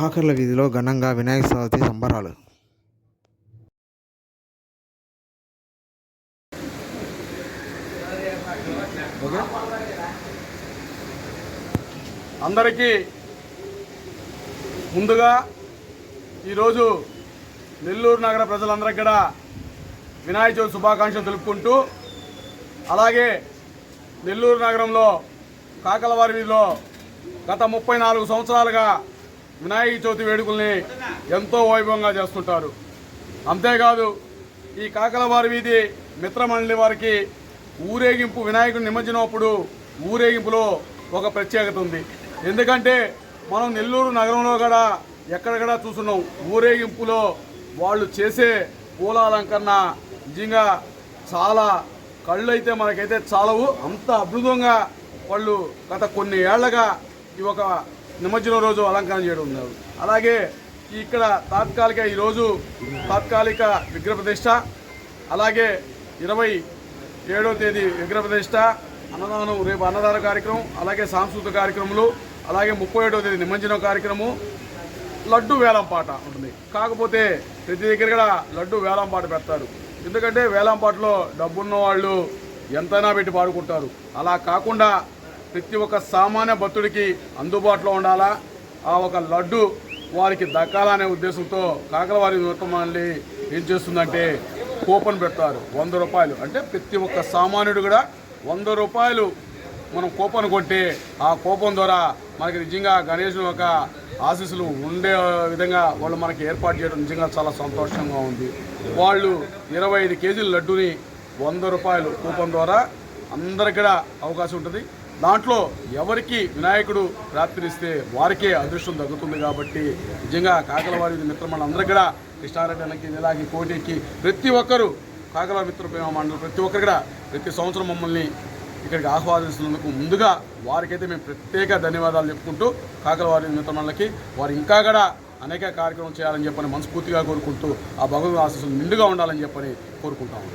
కాకర్ల వీధిలో ఘనంగా వినాయక చవితి సంబరాలు. అందరికీ ముందుగా ఈరోజు నెల్లూరు నగర ప్రజలందరికీ కూడా వినాయక చవితి శుభాకాంక్షలు తెలుపుకుంటూ అలాగే నెల్లూరు నగరంలో కాకలవారి వీధిలో గత ముప్పై నాలుగు సంవత్సరాలుగా వినాయక చవితి వేడుకల్ని ఎంతో వైభవంగా చేస్తుంటారు. అంతేకాదు ఈ కాకలవారి వీధి మిత్రమండలి వారికి ఊరేగింపు వినాయకుడు నిమజ్జనప్పుడు ఊరేగింపులో ఒక ప్రత్యేకత ఉంది. ఎందుకంటే మనం నెల్లూరు నగరంలో కూడా ఎక్కడెక్కడ చూస్తున్నాం. ఊరేగింపులో వాళ్ళు చేసే పూలాలంకరణ నిజంగా చాలా కళ్ళు అయితే మనకైతే చాలవు. అంత అద్భుతంగా వాళ్ళు గత కొన్ని ఏళ్ళగా ఈ ఒక నిమజ్జనం రోజు అలంకరణ చేయడం ఉన్నారు. అలాగే ఇక్కడ తాత్కాలిక ఈరోజు తాత్కాలిక విగ్రహ ప్రతిష్ట అలాగే ఇరవై ఏడో తేదీ విగ్రహ ప్రతిష్ట అన్నదానం రేపు అన్నదాన కార్యక్రమం అలాగే సాంస్కృతిక కార్యక్రమాలు అలాగే ముప్పై ఏడో తేదీ నిమజ్జనం కార్యక్రమం లడ్డు వేలం పాట ఉంటుంది. కాకపోతే ప్రతి దగ్గర కూడా లడ్డు వేలం పాట పెడతారు. ఎందుకంటే వేలం పాటలో డబ్బున్న వాళ్ళు ఎంతైనా పెట్టి పాడుకుంటారు. అలా కాకుండా ప్రతి ఒక్క సామాన్య భక్తుడికి అందుబాటులో ఉండాలా? ఆ ఒక లడ్డు వారికి దక్కాలనే ఉద్దేశంతో కాకలవారి మళ్ళీ ఏం చేస్తుందంటే కూపన్ పెడతారు. వంద రూపాయలు. అంటే ప్రతి ఒక్క సామాన్యుడు కూడా వంద రూపాయలు మనం కూపన్ కొట్టి ఆ కూపన్ ద్వారా మనకి నిజంగా గణేష్ యొక్క ఆశీస్సులు ఉండే విధంగా వాళ్ళు మనకి ఏర్పాటు చేయడం నిజంగా చాలా సంతోషంగా ఉంది. వాళ్ళు ఇరవై ఐదు కేజీల లడ్డుని వంద రూపాయలు కూపన్ ద్వారా అందరికీ కూడా అవకాశం ఉంటుంది. దాంట్లో ఎవరికి వినాయకుడు ప్రాప్తినిస్తే వారికే అదృష్టం తగ్గుతుంది కాబట్టి నిజంగా కాకలవారి మిత్రమండలి అందరికీ కూడా కృష్ణారెడ్డి అన్నకి ఇలాగే కోటికి ప్రతి ఒక్కరూ కాకల మిత్ర మండలి ప్రతి ఒక్కరు కూడా ప్రతి సంవత్సరం మమ్మల్ని ఇక్కడికి ఆహ్వానిస్తున్నందుకు ముందుగా వారికైతే మేము ప్రత్యేక ధన్యవాదాలు చెప్పుకుంటూ కాకలవారి మిత్రమండలికి వారు ఇంకా కూడా అనేక కార్యక్రమం చేయాలని చెప్పని మనస్ఫూర్తిగా కోరుకుంటూ ఆ భగవంతుని ఆశీస్సులు నిండుగా ఉండాలని చెప్పని కోరుకుంటాము